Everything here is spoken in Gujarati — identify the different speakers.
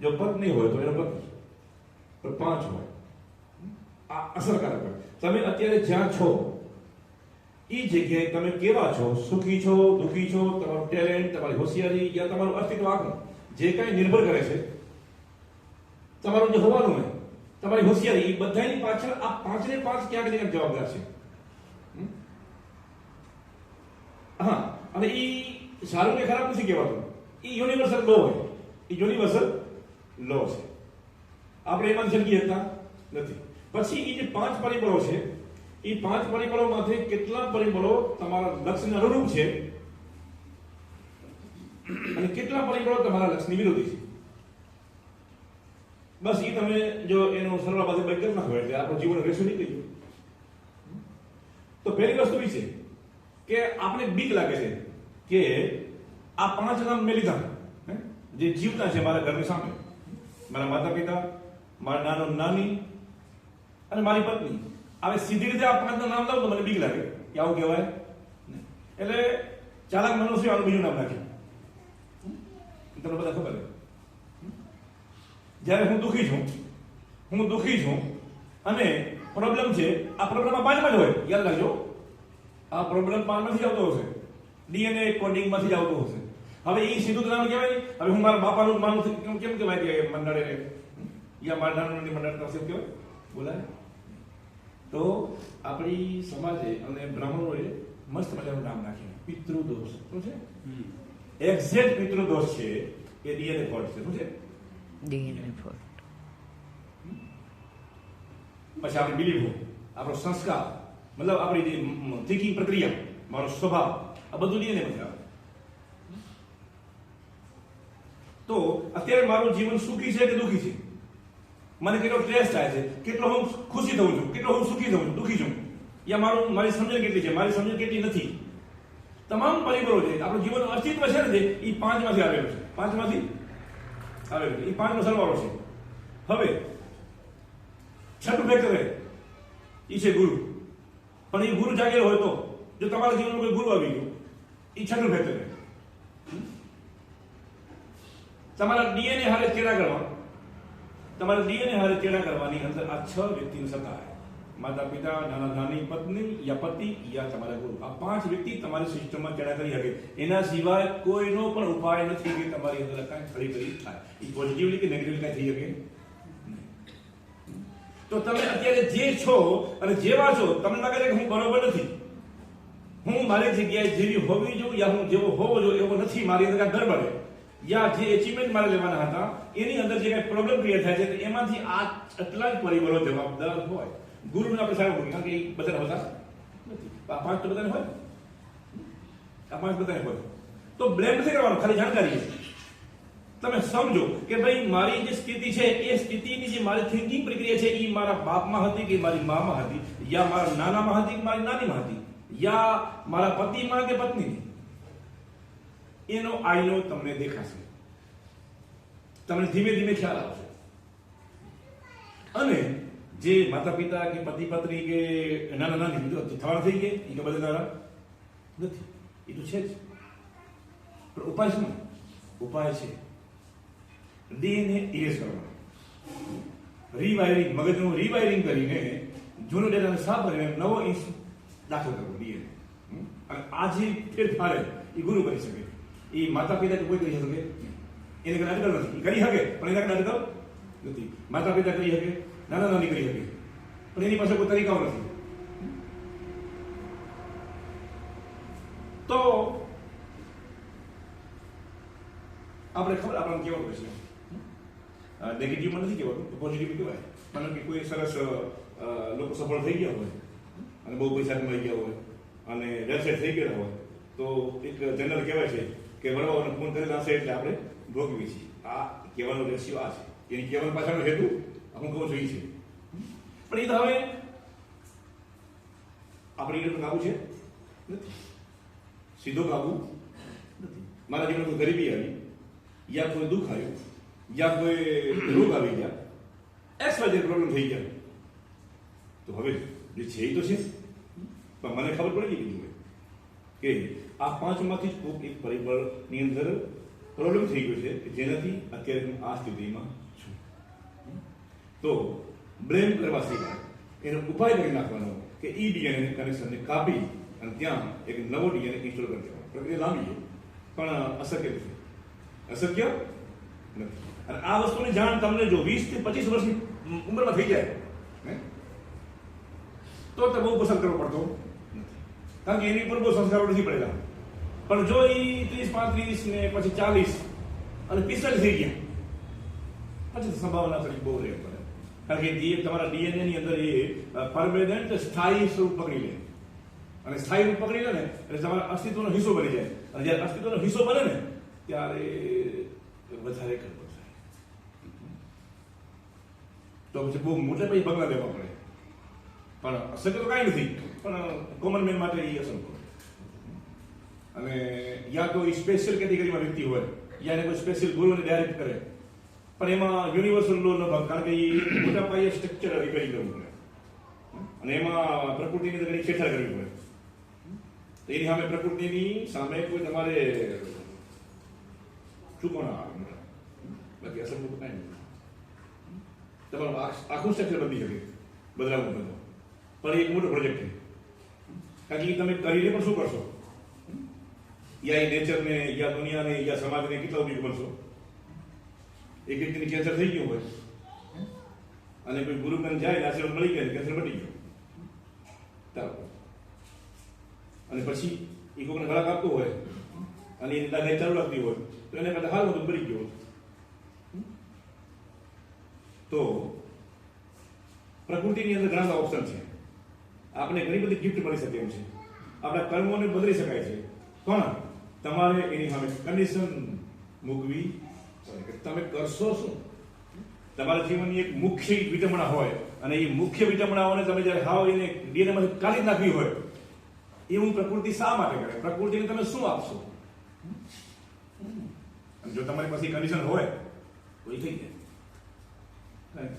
Speaker 1: જો પત્ની હોય તો એનો પતિ તો પાંચ હોય. આ અસરકારક હોય. તમે અત્યારે જ્યાં છો એ જગ્યાએ તમે કેવા છો? સુખી છો, દુઃખી છો? તમારું ટેલેન્ટ તમારી હોશિયારી યા તમારું અસ્તિત્વ આગળ જે કાંઈ નિર્ભર કરે છે, તમારું જે હોવાનું હોય, તમારી હોશિયારી બધાની પાછળ આ પાંચને પાંચ ક્યાંક ને ક્યાંક જવાબદાર છે? હા, અને એ સારું કે ખરાબ નથી કહેવાતું. એ યુનિવર્સલ લો હોય. એ યુનિવર્સલ લો છે. આપણે એમાં જગી હતા? નથી. પછી એ જે પાંચ પરિબળો છે એ પાંચ પરિબળોમાંથી કેટલા પરિબળો તમારા લક્ષ્યને અનુરૂપ છે? અને કેટલા પરિબળો તમારા લક્ષ્યની વિરોધી છે? બસ એ તમે જો એનો સરળ પાસે બાદ કરી નાખો એટલે આપણું જીવન રેશો નીકળી ગયું. તો પહેલી વસ્તુ એ છે કે આપણે બીક લાગે છે કે આ પાંચ નામ મેં લીધા? જે જીવતા છે મારા ઘરની સામે. મારા માતા પિતા મારા નાનો નાની અને મારી પત્ની. હવે સીધી રીતે આ પાંચના નામ લઉં તો મને બીક લાગે કે આવું કહેવાય. એટલે ચાલાક મનુષ્ય આનું બીજું નામ નાખ્યું તમને બધા ખબર જ્યારે હું દુઃખી છું, હું દુઃખી છું અને પ્રોબ્લેમ છે, આ પ્રોબ્લેમ પાંચમાં જ હોય. યાદ રાખજો. આ પ્રોબ્લેમ પાંચમાંથી જ આવતો હશે. ડીએનએ કોડિંગમાંથી જ આવતો હશે. હવે એ સીધું નામ કહેવાય. હવે હું મારા બાપાનું માનું છું. કેમ કેમ કહેવાય કે મંડળે યા મારા નાનું મંડળ એમ કહેવાય. બોલાય. તો આપણી સમાજે અને બ્રાહ્મણોએ મસ્ત મજાનું નામ નાખ્યું. પિતૃદોષ. શું છે? એક્ઝેક્ટ પિતૃદોષ છે. એ ડીએનએ ફોલ્ટ છે. શું છે?
Speaker 2: DNA fault.
Speaker 1: પછી આપણે બિલીવ આપણો સંસ્કાર. મતલબ આપણી જે થિંકિંગ પ્રક્રિયા. મારો સ્વભાવ. આ બધું ડીએનએ મજા આવે તો અત્યારે મારું જીવન સુખી છે કે દુઃખી છે? મને કેટલો સ્ટ્રેસ થાય છે, કેટલો હું ખુશી થઉં છું, કેટલો હું સુખી થઉં છું, દુઃખી છું. યા મારું, મારી સમજણ કેટલી છે? મારી સમજણ કેટલી નથી? તમામ પરિબળો છે, આપણું જીવન અસ્તિત્વ છે ને એ પાંચમાંથી આવેલું છે. પાંચમાંથી આવેલું છે. એ પાંચનો સરવાળો છે. હવે છઠ્ઠું ફેક્ટર એ છે ગુરુ. પણ એ ગુરુ જાગેલો હોય તો, જો તમારા જીવનમાં કોઈ ગુરુ આવી ગયો એ છઠ્ઠું ફેક્ટર તમારા ડીએનએ હારે ચેડા કરવા. તમારા ડીએનએ હારે ચેડા કરવાની અંદર આ છ વ્યક્તિની સત્તા માતા પિતા, નાના નાની પત્ની યા પતિ યા તમારા ગુરુ. આ પાંચ વ્યક્તિ તમારી સિસ્ટમમાં ચેડા કરી શકે. એના સિવાય કોઈનો પણ ઉપાય નથી કે તમારી અંદર કાંઈ ફરી ફરી થાય. એ પોઝિટિવલી કે નેગેટિવલી કાંઈ થઈ શકે? તો તમે અત્યારે જે છો અને જેવા છો, તમને લાગે છે કે હું બરોબર નથી. હું મારી જગ્યાએ જેવી હોવી જોઈએ યા હું જેવો હોવો જોઈએ એવો નથી. મારી અંદર કાંઈ ગરબડે. યા જે એચિવમેન્ટ મારે લેવાના હતા, એની અંદર જે કઈ પ્રોબ્લેમ ક્રિએટ થાય છે એમાંથી આ આટલા જ પરિબળો જવાબદાર હોય. ગુરુને આપણે સારું કારણ કે એ બધા હોતા નથી. આ પાંચ તો બધાને હોય? આ પાંચ બધાને હોય. તો બ્લેમ નથી કરવાનું, ખાલી જાણકારી તમે સમજો કે ભાઈ, મારી જે સ્થિતિ છે, એ સ્થિતિની જે મારી થિંકિંગ પ્રક્રિયા છે એ મારા બાપમાં હતી કે મારી મામાં હતી? યા મારા નાનામાં હતી કે મારી નાનીમાં હતી? યા મારા પતિમાં કે પત્નીની? એનો આઈનો તમને દેખાશે. તમને ધીમે ધીમે ખ્યાલ આવશે. અને જે માતા પિતા કે પતિ પત્ની કે નાના નાની બીજું થવાના થઈ ગયા એ કે બધા નાના. નથી. એ તો છે જ. પણ ઉપાય શું? ઉપાય છે ડીએનએ ઇરેઝ કરવાનો. રીવાયરિંગ મગજનું રીવાયરિંગ કરીને જૂનો ડેટાને સાફ કરીને નવો ઇન્સ દાખલ કરવો ડીએનએ. અને આ જે ફેરફાર એ ગુરુ કરી શકે. એ માતા પિતા કોઈ કરી શકે એને કઈ અટકલ નથી કરી શકે પણ એના કઈ અટકલ નથી માતા પિતા કરી શકે નાના નાની કરી શકે પણ એની પાસે કોઈ તરીકાઓ નથી તો આપણે ખબર આપણને કેવાનું પડશે નેગેટિવમાં નથી કહેવાતું પોઝિટિવ કહેવાય કારણ કે કોઈ સરસ લોકો સફળ થઈ ગયા હોય અને બહુ પૈસા કમાઈ ગયા હોય અને વેબસાઇટ થઈ ગયા હોય તો એક જનરલ કહેવાય છે કે વડવાઓને ફોન કરી નાખશે એટલે આપણે ભોગવીએ છીએ. આ કહેવાનો રેશિયો આ છે. એની કહેવાનો પાછળનો હેતુ હું કહું છું એ છે. પણ એ તો હવે આપણે એને કાબુ છે? નથી. સીધો કાબુ નથી. મારા જીવનમાં કોઈ ગરીબી આવી, યા કોઈ દુઃખ આવ્યું, યા કોઈ રોગ આવી ગયા એક્સ વાય પ્રોબ્લેમ થઈ ગયા. તો હવે જે છે એ તો છે. પણ મને ખબર પડી ગઈ કે આ પાંચમાંથી જ કોઈક એક પરિબળની અંદર પ્રોબ્લેમ થઈ ગયો છે જેનાથી અત્યારે હું આ સ્થિતિમાં છું. તો બ્લેમ કરવા સિવાય એનો ઉપાય કરી નાખવાનો કે ઈ ડીએનએ કનેક્શનને કાપી અને ત્યાં એક નવો ડીએનએ ઇન્સ્ટોલ કરી દેવાનો. પ્રક્રિયા લાંબી છે, પણ અશક્ય નથી. અશક્ય નથી. અને આ વસ્તુની જાણ તમને જો વીસથી પચીસ વર્ષની ઉંમરમાં થઈ જાય? તો તે બહુ પસંદ કરવો પડતો કારણ કે એની ઉપર બહુ સંસ્કારો નથી પડેલા. પણ જો એ ત્રીસ, પાંત્રીસ ને પછી ચાલીસ અને પિસ્તાલીસ થઈ ગયા, પછી સંભાવના થોડી બહુ રહે પડે. કારણ કે ડીએ તમારા ડીએનએ ની અંદર એ પરમેનન્ટ સ્થાયી સ્વરૂપ પકડી લે. અને સ્થાયી રૂપ પકડી લે ને, એટલે તમારા અસ્તિત્વનો હિસ્સો બની જાય. અને જ્યારે અસ્તિત્વનો હિસ્સો બને ને, ત્યારે વધારે કરવો થાય. તો પછી બહુ મોટે પછી ભગવાન લેવા પડે. પણ અશક્ય તો કાંઈ નથી. પણ કોમન મેન માટે એ અસંભવ. અને યા તો એ સ્પેશિયલ કેટેગરીમાં વ્યક્તિ હોય યા એને કોઈ સ્પેશિયલ ગુરુને ડાયરેક્ટ કરે પણ એમાં યુનિવર્સલ લો ન ભાગ કારણ કે એ મોટા પાયે સ્ટ્રક્ચર રિપેરિંગ કરવું પડે અને એમાં પ્રકૃતિની અંદર ઘણી છેડછાડ કરવી પડે તો એની સામે પ્રકૃતિની સામે કોઈ તમારે ચૂકવણા આવે બાકી અસંભવ કાંઈ નથી તમારું આ- આખું સ્ટ્રક્ચર બદલી શકે બદલાવવું બધું પણ એ એક મોટો પ્રોજેક્ટ છે કારણ કે ઈ તમે કરીને પણ શું કરશો યા એ નેચરને યા દુનિયાને, યા સમાજને કેટલા ઉપયોગ કરશો એક વ્યક્તિને કેન્સર થઈ ગયું હોય. અને કોઈ ગુરુકન જાય ને આશીર્વાદ મળી ગયા કેન્સર મટી ગયો. ચાલો અને પછી એ કોઈને ખોરાક આપતો હોય અને એની દાદાઈ ચાલુ રાખતી હોય, તો એને કરતા હાલ બધું મરી ગયો તો પ્રકૃતિની અંદર ઘણા બધા ઓપ્શન છે. આપણે ઘણી બધી ગિફ્ટ મળી શકે એમ છે. આપણા કર્મોને બદલી શકાય છે. પણ તમારે એની સામે કન્ડિશન મૂકવી. કે તમે કરશો શું? તમારા જીવનની એક મુખ્ય વિટમણા હોય અને એ મુખ્ય વિટમણાઓને તમે જ્યારે હાવ એને ડીએનએ માંથી કાઢી નાખવી હોય, એ હું પ્રકૃતિ શા માટે કરે? પ્રકૃતિને તમે શું આપશો? જો તમારી પાસે કન્ડિશન હોય તો એ થઈ જાય.